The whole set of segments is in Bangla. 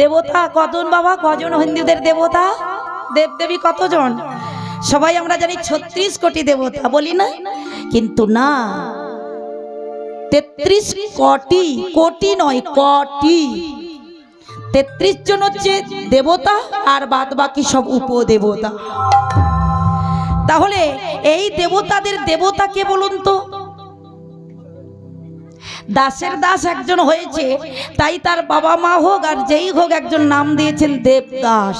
দেবতা কজন বাবা? কজন হিন্দুদের দেবতা? দেবদেবী কতজন? সবাই আমরা জানি ছত্রিশ কোটি দেবতা, বলি না? কিন্তু না, তেত্রিশ কোটি কোটি নয়, কোটি। তেত্রিশ জন হচ্ছে দেবতা আর বাদ বাকি সব উপদেবতা। তাহলে এই দেবতাদের দেবতা কে বলুন তো। দাসের দাস একজন হয়েছে, তাই তার বাবা মা হোক আর যেই হোক একজন নাম দিয়েছেন দেবদাস।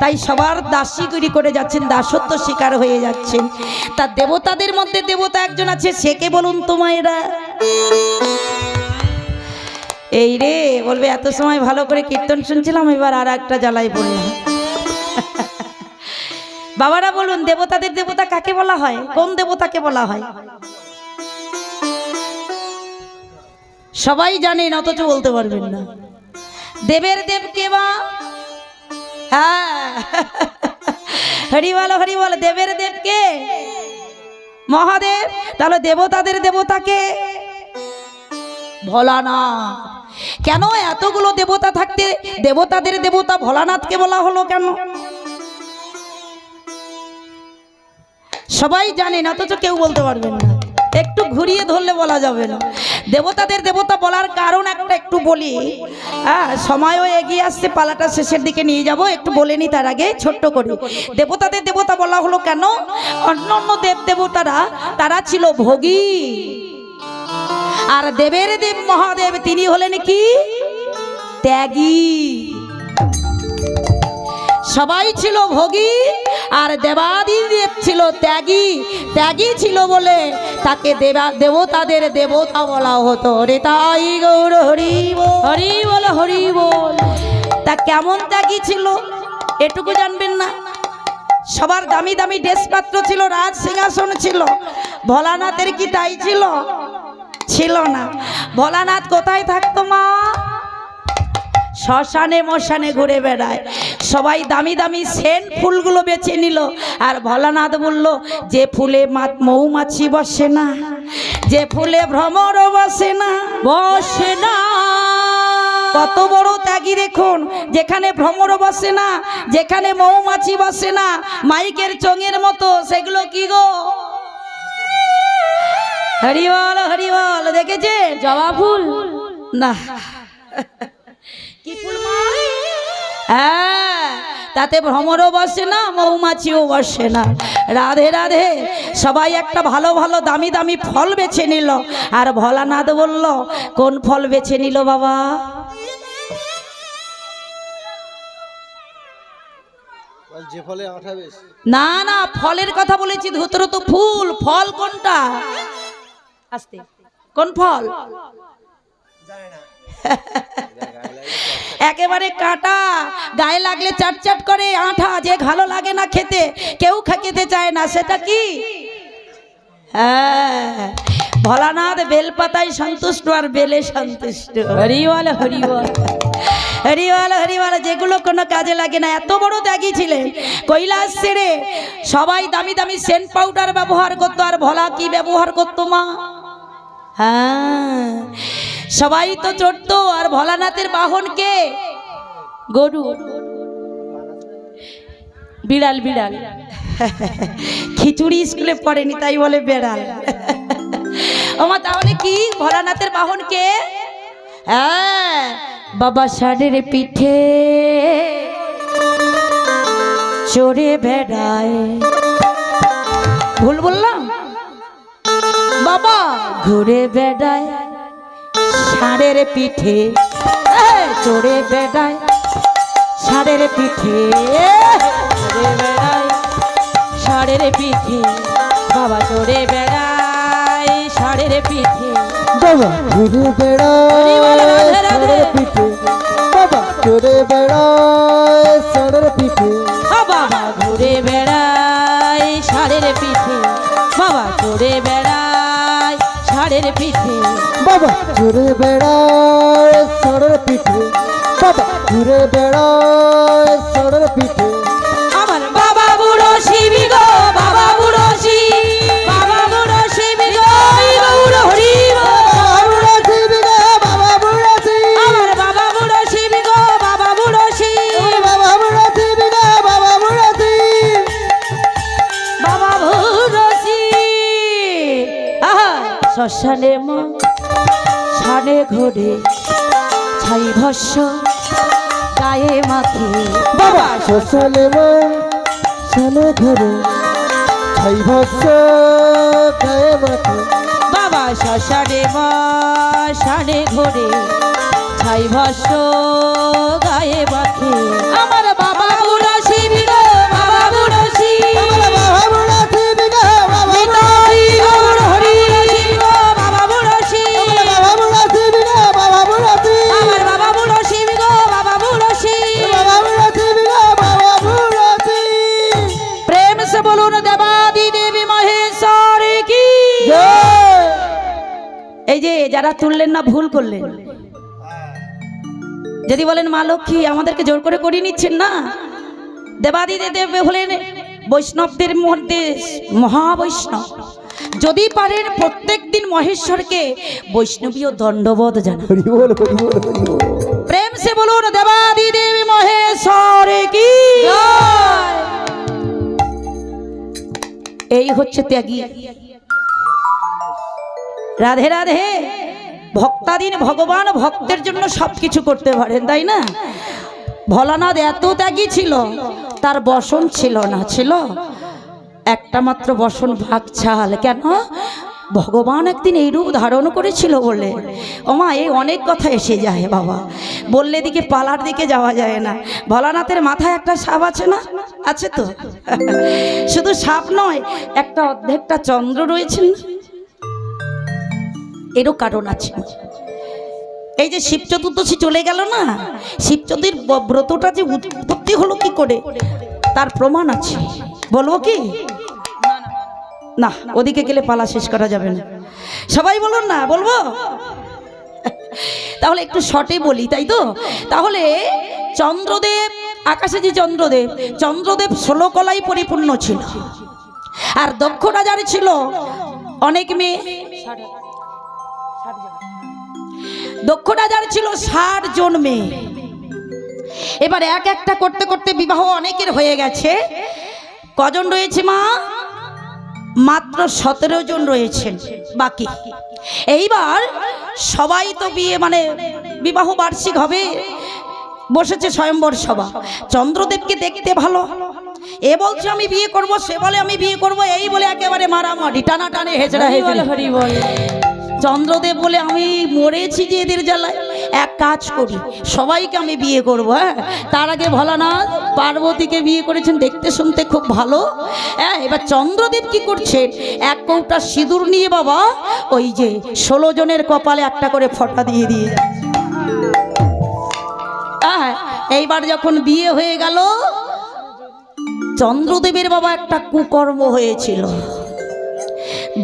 তাই সবার দাসীগিরি করে যাচ্ছেন, দাসত্ব শিকার হয়ে যাচ্ছেন। তা দেবতাদের মধ্যে দেবতা একজন আছে, সে কে বলুন তো মায়েরা? এই রে, বলবে এত সময় ভালো করে কীর্তন শুনছিলাম, এবার আর একটা জ্বালাই পড়লাম বাবারা বলুন, দেবতাদের দেবতা কাকে বলা হয়? কোন দেবতাকে বলা হয়? সবাই জানেন, অথচ বলতে পারবেন না। দেবের দেব কে বা? হ্যাঁ। হরি বলো দেবের দেব কে? মহাদেব। তাহলে দেবতাদের দেবতাকে ভোলানাথ। কেন এতগুলো দেবতা থাকতে দেবতাদের দেবতা ভোলানাথকে বলা হলো কেন? সবাই জানেন, অথচ কেউ বলতে পারবেন না। একটু ঘুরিয়ে ধরলে বলা যাবে না। দেবতাদের দেবতা বলার কারণ একটা একটু বলি। হ্যাঁ সময়ও এগিয়ে আসছে, পালাটা শেষের দিকে নিয়ে যাব, একটু বলে নি তার আগে, ছোট্ট করে। দেবতাদের দেবতা বলা হলো কেন? অন্য অন্য দেব দেবতারা, তারা ছিল ভোগী। আর দেবের দেব মহাদেব, তিনি হলেন কি? ত্যাগী। সবাই ছিল ভোগী, আর দেবাদি ত্যাগী ত্যাগী ছিল বলে তাকে দেবা, দেবতাদের দেবতা বলা হতো। রে তাই গৌর, হরি হরি বল হরি বল। তা কেমন ত্যাগী ছিল? এটুকু জানবেন না। সবার দামি দামি ড্রেসপাত্র ছিল, রাজ সিংহাসন ছিল। ভোলানাথের কি তাই ছিল? ছিল না। ভোলানাথ কোথায় থাকতো মা? শ্মশানে মশানে ঘুরে বেড়ায়। সবাই দামি দামি সেন্ট ফুলগুলো বেছে নিল। আর ভোলানাথ বলল যে ফুলে মৌমাছি বসে না যে ফুলে ভ্রমরও বসে না বসে না। কত বড় ত্যাগী দেখুন যেখানে ভ্রমরও বসে না যেখানে মৌমাছি বসে না মাইকের চঙের মতো সেগুলো কি গো? হরিবল হরিবল দেখেছে জবা ফুল। না। কি ফুল মা? হ্যাঁ। তাতে ভ্রমরও বসে না মৌমাছিও বসে না। রাধে রাধে সবাই একটা ভালো ভালো দামি দামি ফল বেছে নিল। আর ভোলানাথ বলল কোন ফল বেছে নিল বাবা? না না ফলের কথা বলেছি ধুতর তো ফুল। ফল কোনটা? আস্তে কোন ফল? একেবারে কাটা গায়ে লাগলে চাট চাট করে আঠা যে ভালো লাগে না খেতে কেউ খেতে চায় না সেটা কি? হ্যাঁ ভোলানাথ বেলপাতায় সন্তুষ্ট আর বেলে সন্তুষ্ট। হরিবল হরিবল হরিবল হরিবল যেগুলো কোনো কাজে লাগে না। এত বড় ত্যাগী ছিলেন কৈলাস ছেড়ে সবাই দামি দামি সেন্ট পাউডার ব্যবহার করতো আর ভোলা কি ব্যবহার করতো মা? হ্যাঁ। সবাই তো চড়তো আর ভোলানাথের বাহন কে? গরু। বিড়াল বিড়াল। খিচুড়ি স্কুলে পড়েনি, তাই বলে বেড়াল। ওমা তাহলে কি? ভোলানাথের বাহন কে? হ্যাঁ বাবা ষাঁড়ের পিঠে। চড়ে বেড়ায়। ভুল বললাম? ঘুরে বেড়ায় ষাঁড়ের পিঠে চড়ে বেড়ায় ষাঁড়ের পিঠে চড়ে বেড়ায় ষাঁড়ের পিঠে বাবা চড়ে বেড়ায় ষাঁড়ের পিঠে। বাবা ঘুরে বেড়ায় ষাঁড়ের পিঠে। বাবা ঘুরে বেড়ায় ষাঁড়ের পিঠে। বাবা ঘুরে বেড়ায় ষাঁড়ের পিঠে। বাবা চড়ে বেড়ায় ষাঁড়ের পিঠে। বাবা ঘুরে বেড়ায় ষাঁড়ের পিঠে। বাবা ঘুরে বেড়ায় ষাঁড়ের পিঠে। শ্মশানে মা ছানে ঘোরে ছাই ভস্য গায়ে মাখে। বাবা শ্মশানে মা শানে ঘরে ছাই ভস্য গায়ে মাথে বাবা শ্মশানে মা ছানে ঘোরে ছাই ভস্য গায়ে মাখে। আমার তুললেন না ভুল করলেন। যদি বলেন মা লক্ষ্মী আমাদেরকে জোর করে করিয়ে নিচ্ছেন না? দেবাদি দেব হলেন বৈষ্ণবদের মধ্যে মহাবৈষ্ণব। যদি পারেন প্রত্যেক দিন মহেশ্বরকে বৈষ্ণবীয় দণ্ডবোধ জানা হরি বল হরি বল হরি বল। প্রেম সে বলুন দেবাদি দেবী মহেশ্বর কি? এই হচ্ছে ত্যাগী। রাধে রাধে। ভক্তাদিন ভগবান ভক্তের জন্য সব কিছু করতে পারেন, তাই না? ভোলানাথ এত ত্যাগী ছিল, তার বসন ছিল না, ছিল? একটা মাত্র বসন ভাগ ছাল, কেন? ভগবান একদিন এই রূপ ধারণ করেছিল বলে। ওমা, এই অনেক কথা এসে যায় বাবা। বললে দিকে পালার দিকে যাওয়া যায় না। ভোলানাথের মাথায় একটা সাপ আছে না? আছে তো? শুধু সাপ নয়, একটা অর্ধেকটা চন্দ্র রয়েছেন না? এরও কারণ আছে। এই যে শিব চতুর্দশী চলে গেল না, শিব চতুর্থীর ব- ব্রতটা যে উৎপত্তি হলো কি করে, তার প্রমাণ আছে। বলব কি? না, ওদিকে গেলে পালা শেষ করা যাবে না। সবাই বলুন না, বলব? তাহলে একটু শর্টে বলি, তাই তো? তাহলে চন্দ্রদেব, আকাশে যে চন্দ্রদেব চন্দ্রদেব ষোলো কলাই পরিপূর্ণ ছিল। আর দক্ষ রাজার ছিল অনেক মেয়ে। দক্ষ রাজার ছিল ষাট জন মেয়ে। এবার এক একটা করতে করতে বিবাহ অনেকের হয়ে গেছে। কজন রয়েছে মা? মাত্র সতেরো জন রয়েছেন বাকি। এইবার সবাই তো বিয়ে মানে বিবাহ বার্ষিক হবে, বসেছে স্বয়ম্বর সভা। চন্দ্রদেবকে দেখতে ভালো। এ বলছে, আমি বিয়ে করব, সে বলে, আমি বিয়ে করব। এই বলে একেবারে মারামারি টানা টানে হেঁচড়া হেঁচড়ে চন্দ্রদেব বলে, আমি মরেছি যে এদের জ্বালায়। এক কাজ করি, সবাইকে আমি বিয়ে করব হ্যাঁ? তার আগে ভোলানাথ পার্বতীকে বিয়ে করেছেন, দেখতে শুনতে খুব ভালো। হ্যাঁ এবার চন্দ্রদেব কি করছেন এক কৌটা সিঁদুর নিয়ে বাবা, ওই যে ষোলো জনের কপালে একটা করে ফটা দিয়ে দিয়ে হ্যাঁ এইবার যখন বিয়ে হয়ে গেল, চন্দ্রদেবের বাবা একটা কুকর্ম হয়েছিল।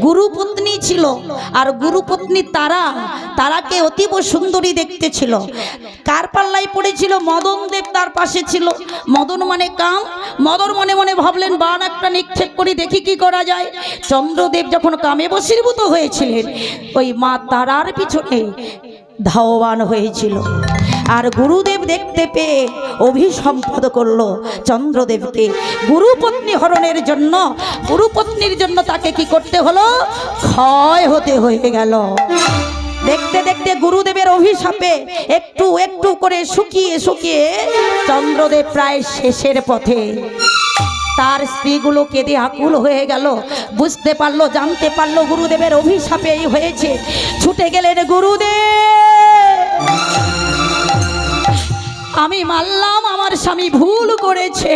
গুরুপত্নী ছিল। আর গুরুপত্নী তারা, তারাকে অতীব সুন্দরী দেখতে ছিল। কার পাল্লাই পড়েছিল? মদন দেব তার পাশে ছিল। মদন মানে কাম, মদন মনে মনে ভাবলেন, বান একটা নিক্ষেপ করি, দেখি কি করা যায়। চন্দ্রদেব যখন কামে বসীভূত হয়েছিলেন, ওই মা তারার পিছনে ধাওয়ান হয়েছিল। আর গুরুদেব দেখতে পেয়ে অভিসম্পদ করল চন্দ্রদেবকে। গুরুপত্নী হরণের জন্য গুরুপত্নীর জন্য তাকে কি করতে হলো? ক্ষয় হতে হয়ে গেল। দেখতে দেখতে গুরুদেবের অভিশাপে একটু একটু করে শুকিয়ে শুকিয়ে চন্দ্রদেব প্রায় শেষের পথে তার স্ত্রীগুলো কেঁদে আকুল হয়ে গেল। বুঝতে পারল, জানতে পারল গুরুদেবের অভিশাপে এই হয়েছে। ছুটে গেলেন গুরুদেব। আমি মানলাম আমার স্বামী ভুল করেছে।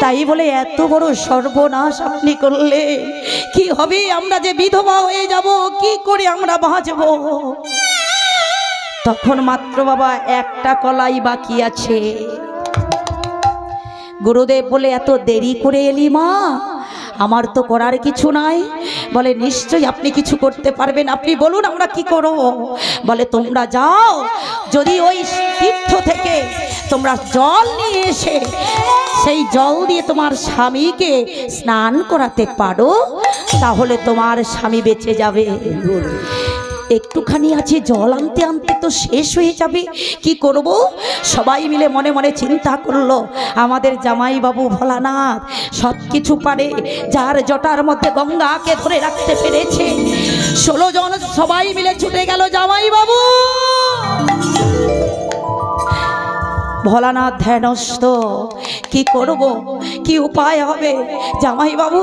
তাই বলে এত বড় সর্বনাশ আপনি করলে। কি হবে? আমরা যে বিধবা হয়ে যাব, কি করে আমরা বাঁচব? তখন মাত্র বাবা একটা কলাই বাকি আছে। গুরুদেব বলে, এত দেরি করে এলি মা, আমার তো করার কিছু নাই। বলে, নিশ্চয়ই আপনি কিছু করতে পারবেন। আপনি বলুন আমরা কি করব? বলে, তোমরা যাও, যদি ওই তীর্থ থেকে তোমরা জল নিয়ে এসে সেই জল দিয়ে তোমার স্বামীকে স্নান করাতে পারো, তাহলে তোমার স্বামী বেঁচে যাবে। একটুখানি আছে জল আনতে আনতে তো শেষ হয়ে যাবে। কি করব? সবাই মিলে মনে মনে চিন্তা করল, আমাদের জামাইবাবু ভোলানাথ সব কিছু পারে, যার জটার মধ্যে গঙ্গাকে ধরে রাখতে পেরেছে। ষোলো জন সবাই মিলে ছুটে গেল জামাই ভোলানাথ ধ্যানস্থ কি করব? কি উপায় হবে? জামাই বাবু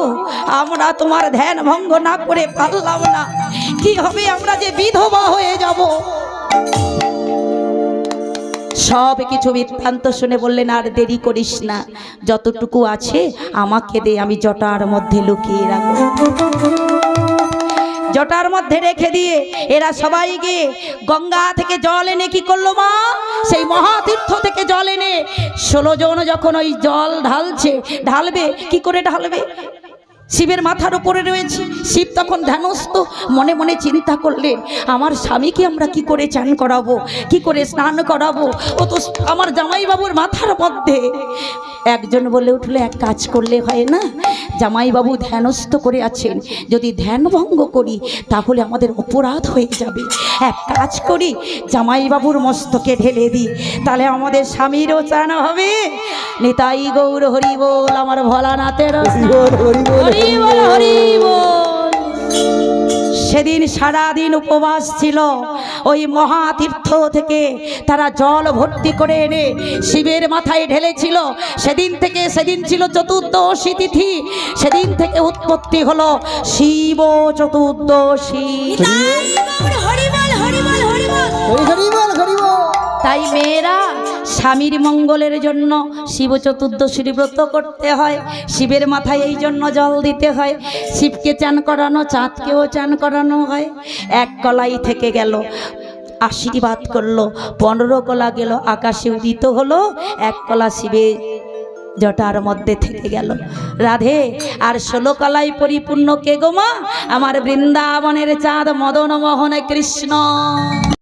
আমরা তোমার ধ্যান ভঙ্গ না করে পারলাম না। কি হবে? আমরা যে বিধবা হয়ে যাব। সব কিছু বৃত্তান্ত শুনে বললেন, আর দেরি করিস না। যতটুকু আছে, আমাকে দে। আমি জটার মধ্যে লুকিয়ে রাখব। জটার মধ্যে রেখে দিয়ে এরা সবাই গিয়ে গঙ্গা থেকে জল এনে কি করল মা? সেই মহাতীর্থ থেকে জল এনে ষোলো জন যখন ওই জল ঢালছে, ঢালবে, কি করে ঢালবে? শিবের মাথার উপরে রয়েছে। শিব তখন ধ্যানস্থ, মনে মনে চিন্তা করলেন, আমার স্বামীকে আমরা কি করে চান করাবো? কি করে স্নান করাবো? ও তো আমার জামাইবাবুর মাথার মধ্যে একজন বলে উঠলে, এক কাজ করলে হয় না জামাইবাবু ধ্যানস্থ করে আছেন। যদি ধ্যান ভঙ্গ করি তাহলে আমাদের অপরাধ হয়ে যাবে। এক কাজ করি জামাইবাবুর মস্তকে ঢেলে দিই। তাহলে আমাদের স্বামীরও চান হবে। নেতাই গৌর হরি বল আমার ভোলানাথের হরি বল, হরি বল, হরি বল হরি বল। সেদিন সারাদিন উপবাস ছিল। ওই মহাতীর্থ থেকে তারা জল ভর্তি করে এনে শিবের মাথায় ঢেলেছিল। সেদিন থেকে সেদিন ছিল চতুর্দশী তিথি। সেদিন থেকে উৎপত্তি হলো শিব চতুর্দশী। হরি হরি বল হরি বল তাই মেয়েরা স্বামীর মঙ্গলের জন্য শিব চতুর্দশীর ব্রত করতে হয়। শিবের মাথায় এই জন্য জল দিতে হয়। শিবকে চান করানো, চাঁদকেও চান করানো হয়। এক কলাই থেকে গেল, আশীর্বাদ করল, পনেরো কলা গেল, আকাশে উদিত হলো, এক কলা শিবে জটার মধ্যে থেকে গেল। রাধে, আর ষোলো কলাই পরিপূর্ণ কে গোমা আমার বৃন্দাবনের চাঁদ মদন মোহন কৃষ্ণ।